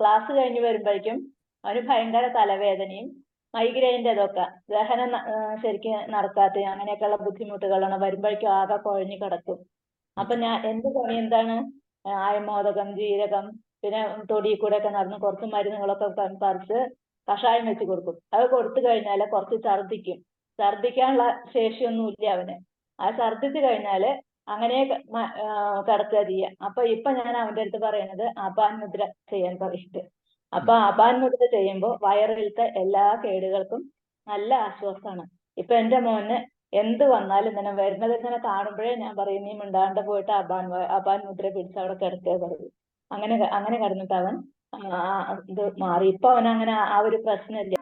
Class കഴിഞ്ഞ് വരുമ്പോഴേക്കും അവന് ഭയങ്കര തലവേദനയും മൈഗ്രെയിന്റെ ഇതൊക്കെ ദഹനം ശരിക്കും നടക്കാത്ത അങ്ങനെയൊക്കെയുള്ള ബുദ്ധിമുട്ടുകളാണ്. വരുമ്പോഴേക്കും ആകെ കുഴഞ്ഞു കിടക്കും. അപ്പൊ ഞാൻ എന്ത് പണി? എന്താണ്? അയമോദകം ജീരകം പിന്നെ തൊടിയിൽ കൂടെ ഒക്കെ നടന്ന് കുറച്ച് മരുന്നുകളൊക്കെ പറിച്ച് കഷായം വെച്ച് കൊടുക്കും. അത് കൊടുത്തു കഴിഞ്ഞാൽ കുറച്ച് ഛർദിക്കും ഛർദിക്കാനുള്ള ശേഷിയൊന്നും ഇല്ല അവന്. ആ ഛർദിച്ചു കഴിഞ്ഞാൽ അങ്ങനെ കിടക്കുക ചെയ്യുക അപ്പൊ ഇപ്പൊ ഞാൻ അവന്റെ അടുത്ത് പറയുന്നത് അപാൻ മുദ്ര ചെയ്യാൻ പറയിട്ട് അപ്പൊ അപാൻ മുദ്ര ചെയ്യുമ്പോൾ വയറിലത്തെ എല്ലാ കേടുകൾക്കും നല്ല ആശ്വാസമാണ് ഇപ്പൊ എന്റെ മോന് എന്ത് വന്നാലും ഇങ്ങനെ വരുന്നത് ഇങ്ങനെ കാണുമ്പോഴേ ഞാൻ പറയും നീ മിണ്ടാണ്ട് പോയിട്ട് അപാൻ അപാൻ മുദ്ര പിടിച്ച് അവിടെ കിടക്കുക പറയും. അങ്ങനെ അങ്ങനെ കിടന്നിട്ട് അവൻ ഇത് മാറി. ഇപ്പൊ അവൻ അങ്ങനെ ആ ഒരു പ്രശ്നമില്ല.